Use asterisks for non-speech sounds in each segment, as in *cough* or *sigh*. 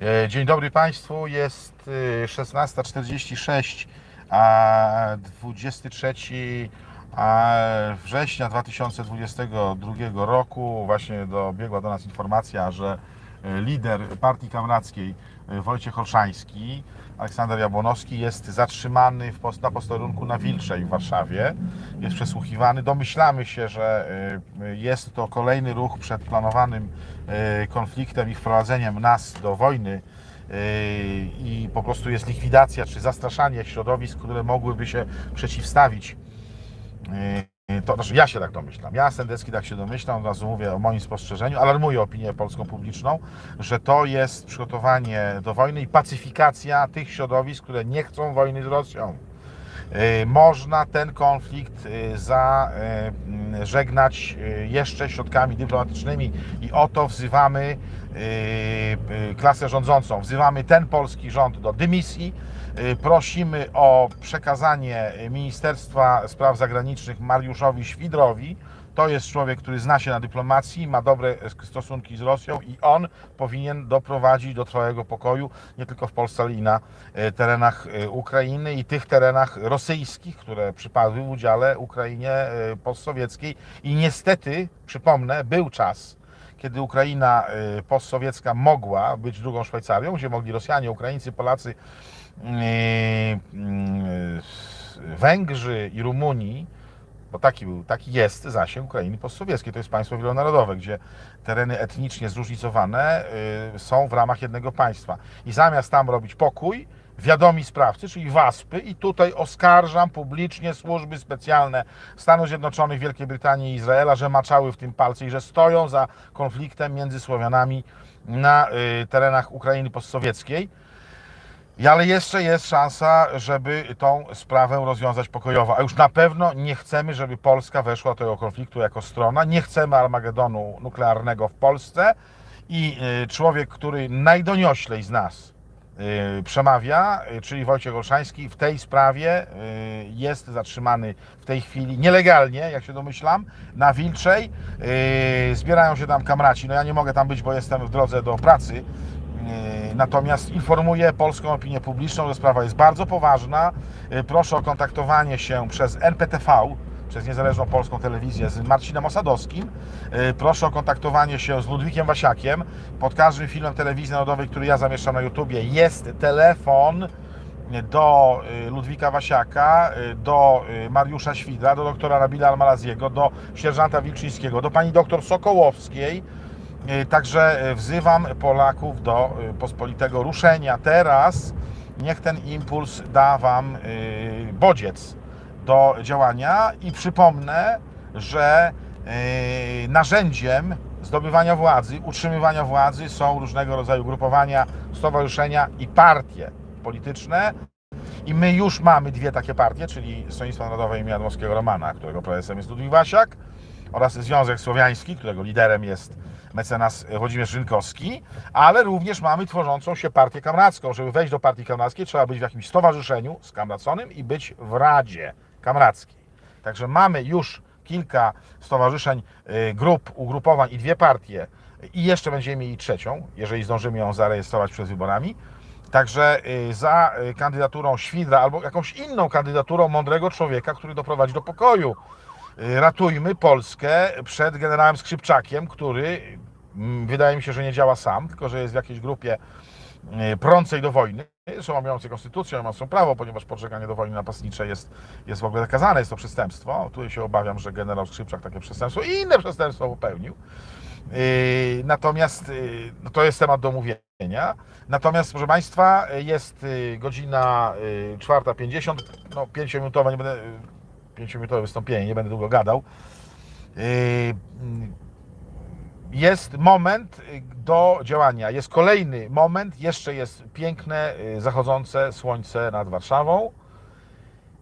E, Dzień dobry Państwu, jest e, 16.46, a 23 a, września 2022 roku. Właśnie dobiegła do nas informacja, że lider partii kamrackiej e, Wojciech Olszański, Aleksander Jabłonowski jest zatrzymany w na posterunku na Wilczej w Warszawie. Jest przesłuchiwany. Domyślamy się, że e, jest to kolejny ruch przed planowanym e, konfliktem i wprowadzeniem nas do wojny e, i po prostu jest likwidacja czy zastraszanie środowisk, które mogłyby się przeciwstawić to znaczy ja się tak domyślam. Ja Sendecki tak się domyślam, od razu mówię o moim spostrzeżeniu, alarmuję opinię polską publiczną, że to jest przygotowanie do wojny i pacyfikacja tych środowisk, które nie chcą wojny z Rosją. Yy, Można ten konflikt yy, zażegnać jeszcze środkami dyplomatycznymi i o to wzywamy klasę rządzącą. Wzywamy ten polski rząd do dymisji. Prosimy o przekazanie Ministerstwa Spraw Zagranicznych Mariuszowi Świdrowi. To jest człowiek, który zna się na dyplomacji, ma dobre stosunki z Rosją i on powinien doprowadzić do trwałego pokoju nie tylko w Polsce, ale i na e, terenach e, Ukrainy i tych terenach rosyjskich, które przypadły w udziale Ukrainie e, postsowieckiej. I niestety, przypomnę, był czas, kiedy Ukraina postsowiecka mogła być drugą Szwajcarią, gdzie mogli Rosjanie, Ukraińcy, Polacy, Węgrzy i Rumuni bo taki był, taki jest zasięg Ukrainy postsowieckiej. To jest państwo wielonarodowe, gdzie tereny etnicznie zróżnicowane y, są w ramach jednego państwa. I zamiast tam robić pokój, wiadomi sprawcy, czyli WASPy, i tutaj oskarżam publicznie służby specjalne Stanów Zjednoczonych, Wielkiej Brytanii i Izraela, że maczały w tym palce i że stoją za konfliktem między Słowianami na y, terenach Ukrainy postsowieckiej. Ale jeszcze jest szansa, żeby tą sprawę rozwiązać pokojowo. A już na pewno nie chcemy, żeby Polska weszła do tego konfliktu jako strona. Nie chcemy Armagedonu nuklearnego w Polsce. I y, człowiek, który najdonioślej z nas y, przemawia, y, czyli Wojciech Olszański, w tej sprawie jest zatrzymany w tej chwili nielegalnie, jak się domyślam, na Wilczej. Zbierają się tam kamraci. No ja nie mogę tam być, bo jestem w drodze do pracy. Yy, Natomiast informuję polską opinię publiczną, że sprawa jest bardzo poważna. Yy, Proszę o kontaktowanie się przez NPTV, przez niezależną polską telewizję z Marcinem Osadowskim. Yy, Proszę o kontaktowanie się z Ludwikiem Wasiakiem. Pod każdym filmem telewizji narodowej, który ja zamieszczam na YouTubie, jest telefon do Ludwika Wasiaka, do Mariusza Świdra, do doktora Nabila Almalaziego, do sierżanta Wilczyńskiego, do pani doktor Sokołowskiej. Y, Także y, wzywam Polaków do y, pospolitego ruszenia teraz. Niech ten impuls da Wam bodziec do działania i przypomnę, że narzędziem zdobywania władzy, utrzymywania władzy są różnego rodzaju grupowania, stowarzyszenia i partie polityczne. I my już mamy dwie takie partie, czyli Stronnictwo Narodowe imienia Dmowskiego Romana, którego prezesem jest Ludwik Wasiak, oraz Związek Słowiański, którego liderem jest mecenas Włodzimierz Rynkowski, ale również mamy tworzącą się partię kamracką. Żeby wejść do partii kamrackiej, trzeba być w jakimś stowarzyszeniu skamraconym i być w Radzie Kamrackiej. Także mamy już kilka stowarzyszeń, y, grup, ugrupowań i dwie partie i jeszcze będziemy mieli trzecią, jeżeli zdążymy ją zarejestrować przed wyborami. Także y, za y, kandydaturą Świdra albo jakąś inną kandydaturą mądrego człowieka, który doprowadzi do pokoju. Y, Ratujmy Polskę przed generałem Skrzypczakiem, który mm, wydaje mi się, że nie działa sam, tylko że jest w jakiejś grupie y, prącej do wojny. Są omawiającej konstytucję, mają prawo, ponieważ poczekanie do wojny napastniczej jest, jest w ogóle zakazane, jest to przestępstwo. Tu się obawiam, że generał Skrzypczak takie przestępstwo i inne przestępstwo popełnił. Yy, Natomiast no to jest temat do omówienia. Natomiast, proszę Państwa, jest godzina yy, 4.50, no 5-minutowe, nie będę, 5-minutowe wystąpienie, nie będę długo gadał. Yy, Jest moment yy, do działania. Jest kolejny moment, jeszcze jest piękne, yy, zachodzące słońce nad Warszawą.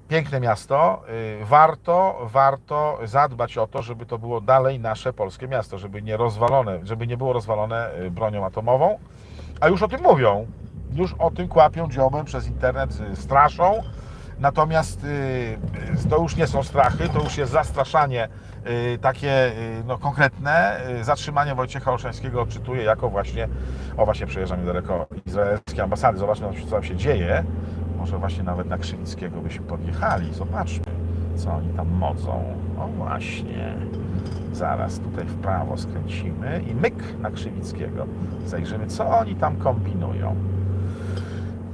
Piękne miasto. y, Warto, warto zadbać o to, żeby to było dalej nasze polskie miasto, żeby nie rozwalone, żeby nie było rozwalone bronią atomową. A już o tym mówią. Już o tym kłapią dziobem przez internet, straszą. Natomiast y, to już nie są strachy, to już jest zastraszanie y, takie y, no, konkretne. Y, Zatrzymanie Wojciecha Olszańskiego odczytuję jako właśnie, o właśnie przejeżdżam niedaleko izraelskiej ambasady, zobaczmy co tam się dzieje. Może właśnie nawet na Krzywickiego byśmy podjechali, zobaczmy co oni tam modzą. O właśnie, zaraz tutaj w prawo skręcimy i myk na Krzywickiego. Zajrzymy co oni tam kombinują.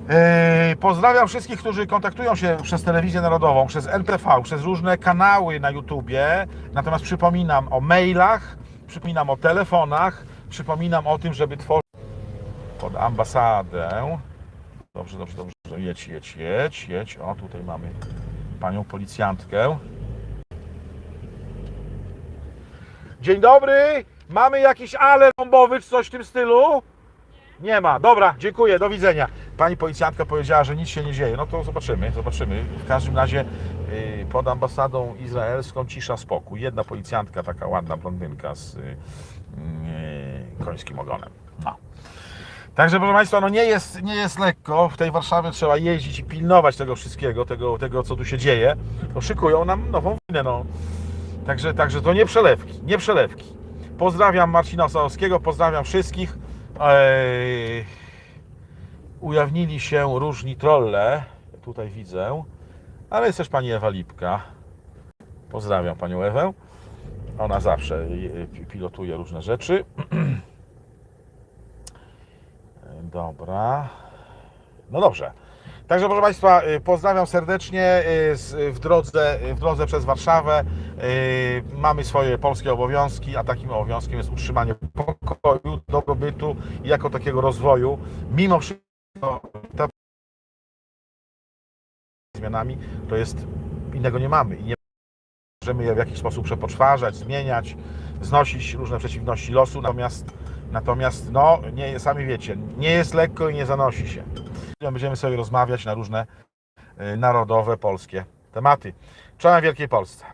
Yy, Pozdrawiam wszystkich, którzy kontaktują się przez telewizję narodową, przez NTV, przez różne kanały na YouTubie. Natomiast przypominam o mailach, przypominam o telefonach, przypominam o tym, żeby tworzyć pod ambasadę. Dobrze, dobrze, dobrze. Jedź, jedź, jedź, jedź. O, tutaj mamy panią policjantkę. Dzień dobry. Mamy jakiś alert bombowy czy coś w tym stylu? Nie ma. Dobra, dziękuję, do widzenia. Pani policjantka powiedziała, że nic się nie dzieje. No to zobaczymy, zobaczymy. W każdym razie yy, pod ambasadą izraelską cisza, spokój. Jedna policjantka, taka ładna blondynka z yy, yy, końskim ogonem. No. Także proszę Państwa, no nie jest, nie jest lekko. W tej Warszawie trzeba jeździć i pilnować tego wszystkiego, tego, tego co tu się dzieje. To szykują nam nową wojnę. No. Także, także to nie przelewki, nie przelewki. Pozdrawiam Marcina Osałowskiego, pozdrawiam wszystkich. Eee, ujawnili się różni trolle, tutaj widzę, ale jest też pani Ewa Lipka. Pozdrawiam panią Ewę. Ona zawsze pilotuje różne rzeczy. *clears throat* Dobra. No dobrze. Także proszę Państwa, y, pozdrawiam serdecznie y, w drodze, w drodze przez Warszawę. Y, Mamy swoje polskie obowiązki, a takim obowiązkiem jest utrzymanie pokoju, dobrobytu i jako takiego rozwoju. Mimo wszystko ta zmianami to jest innego nie mamy i nie możemy je w jakiś sposób przepoczwarzać, zmieniać, znosić różne przeciwności losu. Natomiast, natomiast no, nie, sami wiecie, nie jest lekko i nie zanosi się. Będziemy sobie rozmawiać na różne y, narodowe, polskie tematy. Czołem Wielkiej Polsce.